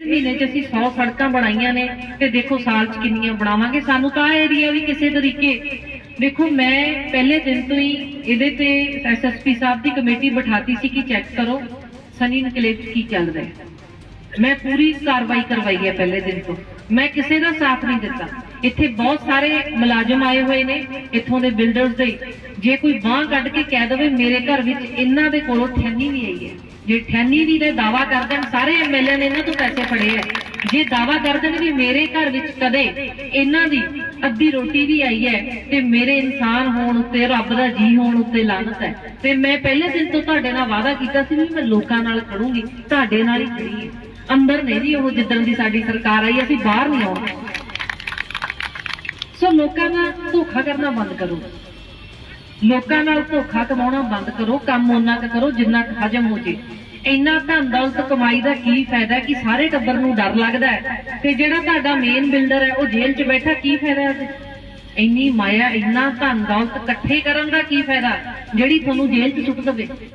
ਡੇਢ ਮਹੀਨੇ 'ਚ ਅਸੀਂ 100 ਸੜਕਾਂ ਬਣਾਈਆਂ ਨੇ ਤੇ ਦੇਖੋ ਸਾਲ 'ਚ ਕਿੰਨੀਆਂ ਬਣਾਵਾਂਗੇ। ਸਾਨੂੰ ਤਾਂ ਏਰੀਆ ਵੀ ਕਿਸੇ ਤਰੀਕੇ ਦੇਖੋ, ਮੈਂ ਪਹਿਲੇ ਦਿਨ ਤੋਂ ਹੀ ਇਹਦੇ ਤੇ ਐਸਐਸਪੀ ਸਾਹਿਬ ਦੀ ਕਮੇਟੀ ਬਿਠਾਤੀ ਸੀ ਕਿ ਚੈੱਕ ਕਰੋ, ਸਨੀ ਨਕਲੇਜ ਕੀ ਚੱਲ ਰਿਹਾ। ਮੈਂ ਪੂਰੀ ਕਾਰਵਾਈ ਕਰਵਾਈ ਹੈ ਪਹਿਲੇ ਦਿਨ ਤੋਂ। ਮੈਂ ਕਿਸੇ ਦਾ ਸਾਥ ਨਹੀਂ ਦਿੱਤਾ। ਇੱਥੇ ਬਹੁਤ ਸਾਰੇ ਮੁਲਾਜ਼ਮ ਆਏ ਹੋਏ ਨੇ ਇੱਥੋਂ ਦੇ ਬਿਲਡਰਸ ਦੇ। ਜੇ ਕੋਈ ਬਾਹ ਕੱਢ ਕੇ ਕਹਿ ਦਵੇ, ਮੇਰੇ ਘਰ ਵਿੱਚ ਇਹਨਾਂ ਦੇ ਕੋਲੋਂ ਠੈਨੀ ਵੀ ਆਈ ਹੈ। ਜੇ ਠੈਨੀ ਵੀ ਦੇ ਦਾਵਾ ਕਰ ਦੇਣ, ਸਾਰੇ ਐਮਐਲਏ ਨੇ ਇਹਨਾਂ ਤੋਂ ਪੈਸੇ ਫੜੇ ਆ ਜੇ ਦਾਵਾ ਕਰ ਦੇਣ ਵੀ ਮੇਰੇ ਘਰ ਵਿੱਚ ਕਦੇ ਇਹਨਾਂ ਦੀ ਅੱਧੀ ਰੋਟੀ ਵੀ ਆਈ ਹੈ, ਤੇ ਮੇਰੇ ਇਨਸਾਨ ਹੋਣ ਉੱਤੇ, ਰੱਬ ਦਾ ਜੀ ਹੋਣ ਉੱਤੇ ਲਾਨਤ ਹੈ, ਤੇ ਮੈਂ ਪਹਿਲੇ ਦਿਨ ਤੋਂ ਤੁਹਾਡੇ ਨਾਲ ਵਾਅਦਾ ਕੀਤਾ ਸੀ ਵੀ ਮੈਂ ਲੋਕਾਂ ਨਾਲ ਖੜੂੰਗੀ, ਤੁਹਾਡੇ ਨਾਲ ਹੀ ਖੜੀ ਅੰਦਰ ਨਹੀਂ ਜੀ ਉਹ ਜਿੱਦਣ ਦੀ ਸਾਡੀ ਸਰਕਾਰ ਆਈ, ਅਸੀਂ ਬਾਹਰ ਨਹੀਂ ਆਉਣਾ। ਸੋ ਲੋਕਾਂ ਨਾਲ ਧੋਖਾ ਕਰਨਾ ਬੰਦ ਕਰੋ। ਲੋਕਾਂ ਨਾਲ ਧੋਖਾ ਕਮਾਉਣਾ ਬੰਦ ਕਰੋ, ਕੰਮ ਉਹਨਾਂ ਕੁ ਕਰੋ ਜਿੰਨਾ ਕੁ ਹਜਮ ਹੋ ਜੇ। ਇੰਨਾ ਧਨ ਦੌਲਤ ਕਮਾਈ ਦਾ ਕੀ ਫਾਇਦਾ ਕਿ ਸਾਰੇ ਟੱਬਰ ਨੂੰ ਡਰ ਲੱਗਦਾ ਹੈ? ਤੇ ਜਿਹੜਾ ਤੁਹਾਡਾ ਮੇਨ ਬਿਲਡਰ ਹੈ, ਉਹ ਜੇਲ੍ਹ 'ਚ ਬੈਠਾ ਕੀ ਫਾਇਦਾ ਉਹਦੇ ਇੰਨੀ ਮਾਇਆ, ਇੰਨਾ ਧਨ ਦੌਲਤ ਇਕੱਠੇ ਕਰਨ ਦਾ ਕੀ ਫਾਇਦਾ? ਜਿਹੜੀ ਤੁਹਾਨੂੰ ਜੇਲ੍ਹ 'ਚ ਸੁੱਟ ਦੇਵੇ।